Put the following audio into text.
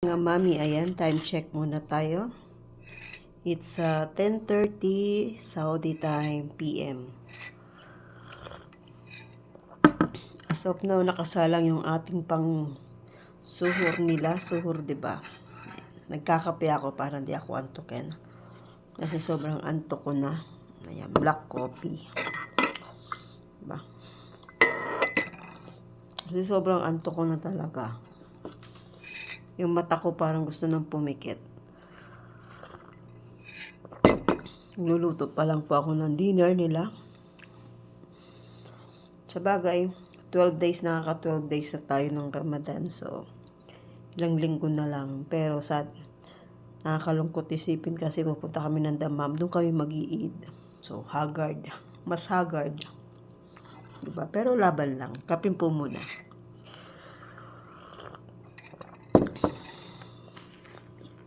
Mga mami, ayan, time check muna tayo. It's uh, 10.30 Saudi time PM. As of now, nakasalang yung ating pang suhur nila. Suhur, ba? Nagkakape ako para hindi ako antukin. Kasi sobrang antok ko na. Ayan, black coffee. Diba? Kasi sobrang antok ko na talaga. Yung mata ko parang gusto nang pumikit. Luluto pa lang po ako ng dinner nila. Sa bagay, 12 days, nakaka 12 days na tayo ng Ramadan. So, ilang linggo na lang. Pero sa nakakalungkot isipin kasi pupunta kami ng damam. Doon kami mag -iid. So, haggard. Mas haggard. Diba? Pero laban lang. Kapin po muna.